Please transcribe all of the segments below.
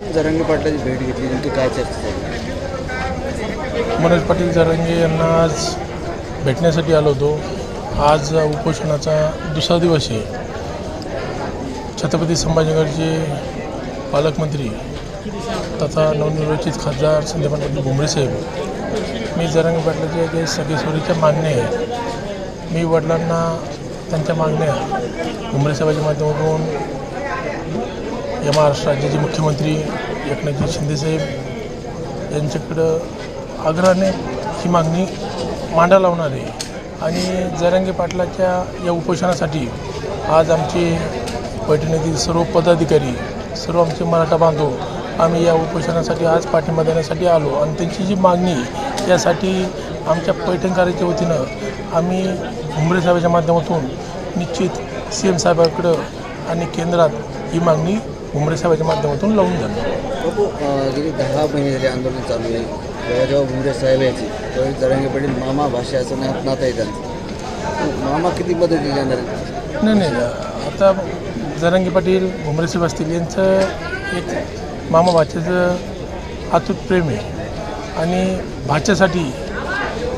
जरंगे पाटलाची भेट घेतली नेमकी काय चर्चा मनोज पाटील जरंगे यांना आज भेटण्यासाठी आलो होतो. आज उपोषणाचा दुसरा दिवस आहे. छत्रपती संभाजीनगरचे पालकमंत्री तथा नवनिर्वाचित खासदार संदीप पाटील भुमरे साहेब. मी जरंगे पाटलाचे जे सगळेश्वरीच्या मागण्या आहे मी वडिलांना त्यांच्या मागण्या भुमरे साहेबाच्या माध्यमातून या महाराष्ट्र राज्याचे मुख्यमंत्री एकनाथजी शिंदेसाहेब यांच्याकडं आग्रहाने ही मागणी मांडा लावणार आहे. आणि जरांगे पाटलाच्या या उपोषणासाठी आज आमचे पैठणीतील सर्व पदाधिकारी सर्व आमचे मराठा बांधव आम्ही या उपोषणासाठी आज पाठिंबा देण्यासाठी आलो. आणि त्यांची जी मागणी यासाठी आमच्या पैठणकाराच्या वतीनं आम्ही भुमरे साहेबाच्या माध्यमातून निश्चित सी एम साहेबाकडं आणि केंद्रात ही मागणी भुमरे साहेबाच्या माध्यमातून लावून जाणार बाबू अं, गेली दहा महिने झाले आंदोलन चालू आहे. जेव्हा जेव्हा भुमरे साहेब यायचे तेव्हा जरांगे पाटील मामा भाषा असं नात नातं आहे त्यांचं. मामा किती मदत देणार आहेत? नाही नाही आता जरांगी पाटील भुमरे साहेब असतील यांचं एक मामा भाच्याचं अतूट प्रेम आहे. आणि भाच्यासाठी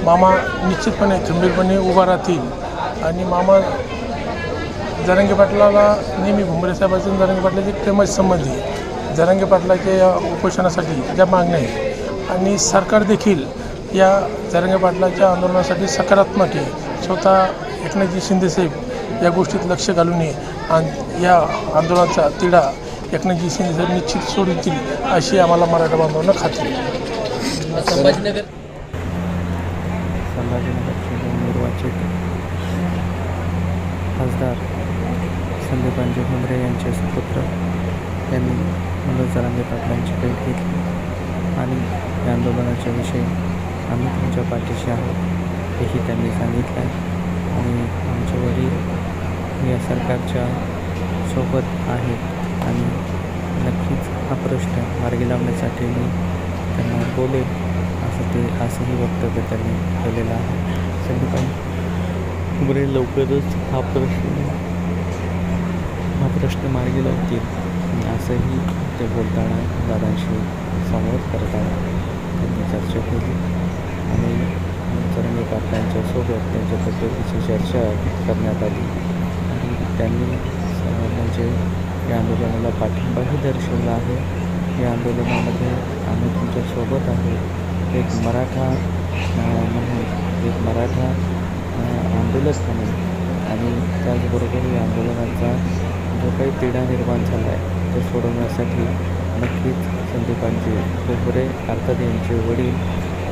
मामा निश्चितपणे खंबीरपणे उभा राहतील. आणि मामा जरांगे पाटलाला नेहमी भुमरे साहेबाचं जरांगे पाटलाचे प्रेमाचे संबंध आहे. जरांगे पाटलाच्या या उपोषणासाठी ज्या मागण्या आहेत आणि सरकार देखील या जरांगे पाटलाच्या आंदोलनासाठी सकारात्मक आहे. स्वतः एकनाथजी शिंदेसाहेब या गोष्टीत लक्ष घालून आणि या आंदोलनाचा तिढा एकनाथजी शिंदेसाहेब निश्चित सोडतील अशी आम्हाला मराठा बांधवांना खात्री आहे. संभाजीनगर. संभाजीनगरचे नवनिर्वाचित खासदार संदीपांजी भुमरे यांचे सुपुत्र. यांनी मनोज जरांगे पाटलांची भेट घेतली. आणि या आंदोलनाच्या विषयी आम्ही तुमच्या पाठीशी आहोत हेही त्यांनी सांगितलं आहे. आणि आमचे वडील या सरकारच्या सोबत आहेत आणि नक्कीच हा प्रश्न मार्गी लावण्यासाठी मी त्यांना बोलेल असं ते असंही वक्तव्य त्यांनी केलेलं आहे. संदीपांनी भुमरे लवकरच हा प्रश्न प्रश्न मार्गी लावतील. असंही ते बोलताना दादांशी संवाद करताना त्यांनी चर्चा केली. आणि चरणी पाटलांच्या सोबत त्यांच्या पद्धतीची चर्चा करण्यात आली. आणि त्यांनी म्हणजे या आंदोलनाला पाठिंबाही दर्शवला आहे. या आंदोलनामध्ये आम्ही तुमच्यासोबत आहे. एक मराठा म्हणून एक मराठा आंदोलक म्हणून. आणि त्याचबरोबर या आंदोलनाचा जो काही तिढा निर्माण झाला आहे तो सोडवण्यासाठी नक्कीच संदीपांचे भुमरे अर्थात यांचे वडील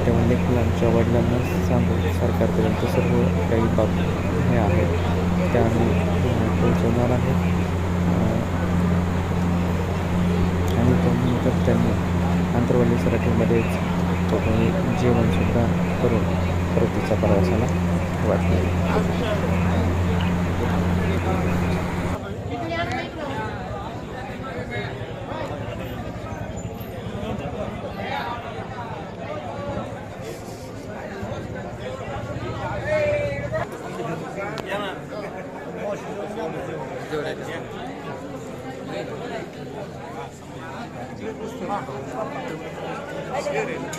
तेव्हा देखील आमच्या वडिलांना सांगून सरकारपर्यंत सर्व काही बाब हे आहेत त्या आम्ही पोहोचवणार आहोत. आणि त्यानंतर त्यांनी आंतरवाली सराठीमध्येच तो जेवणसुद्धा करून परतीच्या प्रवासाला वाटले Get it.